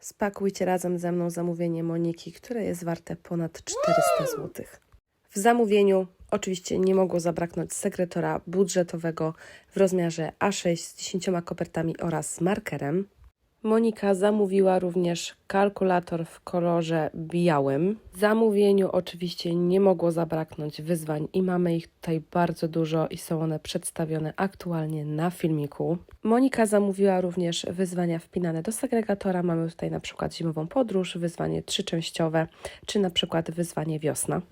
Spakujcie razem ze mną zamówienie Moniki, które jest warte ponad 400 zł. W zamówieniu oczywiście nie mogło zabraknąć sekretora budżetowego w rozmiarze A6 z 10 kopertami oraz markerem. Monika zamówiła również kalkulator w kolorze białym. W zamówieniu oczywiście nie mogło zabraknąć wyzwań i mamy ich tutaj bardzo dużo i są one przedstawione aktualnie na filmiku. Monika zamówiła również wyzwania wpinane do segregatora. Mamy tutaj na przykład zimową podróż, wyzwanie trzyczęściowe, czy na przykład wyzwanie wiosna.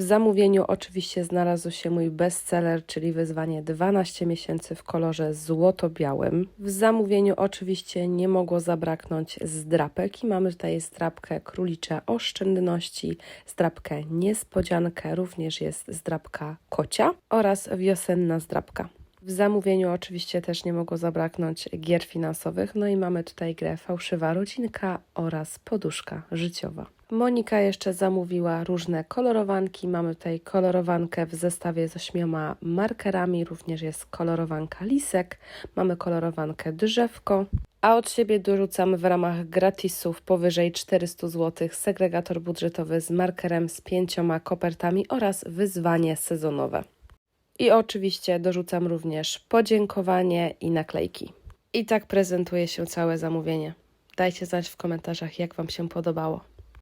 W zamówieniu oczywiście znalazł się mój bestseller, czyli wyzwanie 12 miesięcy w kolorze złoto-białym. W zamówieniu oczywiście nie mogło zabraknąć zdrapek i mamy tutaj zdrapkę królicze oszczędności, zdrapkę niespodziankę, również jest zdrapka kocia oraz wiosenna zdrapka. W zamówieniu oczywiście też nie mogło zabraknąć gier finansowych, no i mamy tutaj grę Fałszywa Rodzinka oraz Poduszka Życiowa. Monika jeszcze zamówiła różne kolorowanki. Mamy tutaj kolorowankę w zestawie z ośmioma markerami, również jest kolorowanka lisek, mamy kolorowankę drzewko, a od siebie dorzucam w ramach gratisów powyżej 400 zł segregator budżetowy z markerem z pięcioma kopertami oraz wyzwanie sezonowe. I oczywiście dorzucam również podziękowanie i naklejki. I tak prezentuje się całe zamówienie. Dajcie znać w komentarzach, jak Wam się podobało.